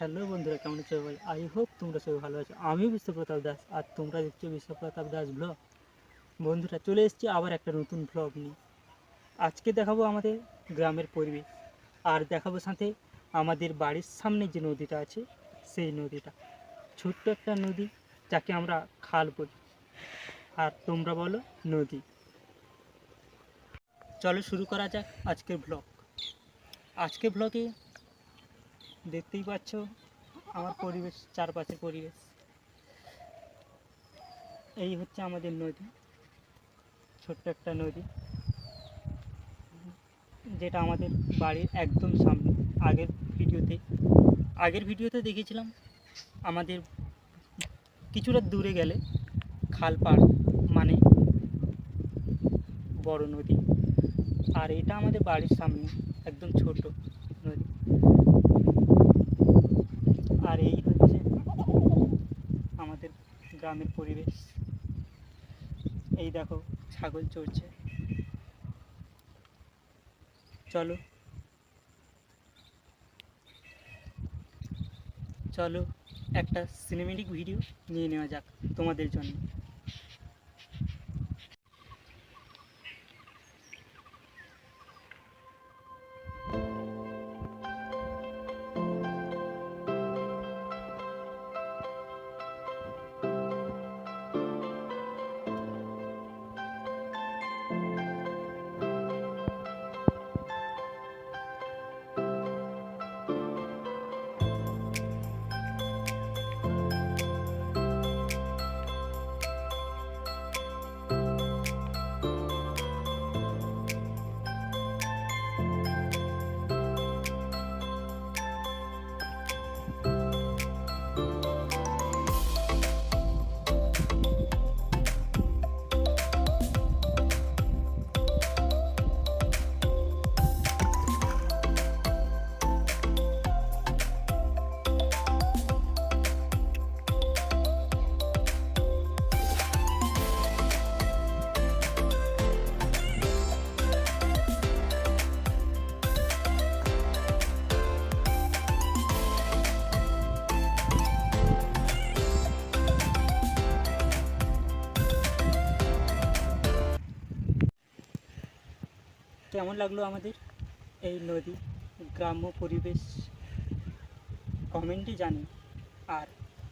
Hello বন্ধুরা, কেমন আছো সবাই? আই হোপ তোমরা সবাই ভালো আছো। আমি বিশ্বপ্রতাপ দাস, আর তোমরা দেখছ বিশ্বপ্রতাপ দাস ব্লগ বন্ধুরা, চলে এসেছি আবার একটা নতুন ব্লগ নিয়ে। আজকে দেখাবো আমাদের গ্রামের পরিবেশ। আর দেখাবো সাথে আমাদের বাড়ির সামনে যে নদীটা আছে, সেই নদীটা। ছোট্ট একটা নদী যাকে আমরা খাল বলি। আর তোমরা বলো নদী। চলো শুরু করা যাক আজকের ব্লগ আজকের ব্লগে দেখতেই পাচ্ছ আমার পরিবেশ চারপাশের পরিবেশ। এই হচ্ছে আমাদের নদী, ছোট্ট একটা নদী, যেটা আমাদের বাড়ির একদম সামনে। আগের ভিডিওতে আগের ভিডিওতে দেখেছিলাম আমাদের কিছুটা দূরে গেলে খাল পাড় মানে বড় নদী। আর এটা আমাদের বাড়ির সামনে, একদম ছোট নদী। আর এই হচ্ছে আমাদের গ্রামের পরিবেশ। এই দেখো, ছাগল চড়ছে। চলো। চলো, একটা সিনেমেটিক ভিডিও নিয়ে নেওয়া যাক তোমাদের জন্য। কেমন লাগল আমাদের এই নদী? গ্রাম্য পরিবেশ কমেন্টে জানি আর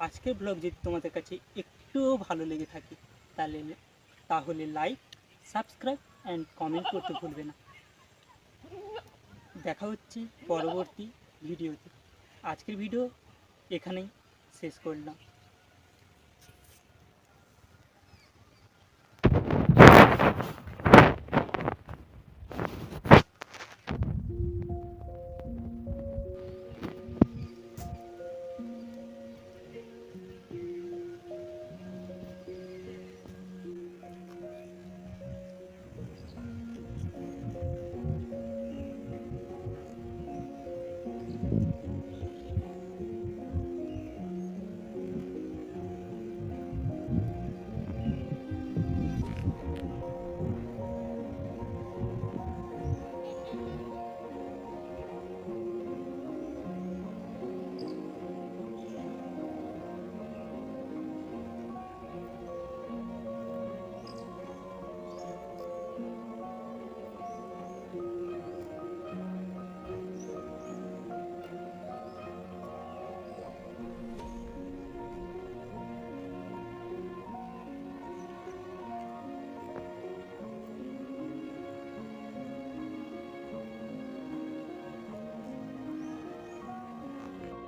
আজকের ব্লগ যদি তোমাদের কাছে একটুও ভালো লেগে থাকে, তাহলে তাহলে লাইক সাবস্ক্রাইব অ্যান্ড কমেন্ট করতে ভুলবে না। দেখা হচ্ছে পরবর্তী ভিডিওতে। আজকের ভিডিও এখানেই শেষ করলাম।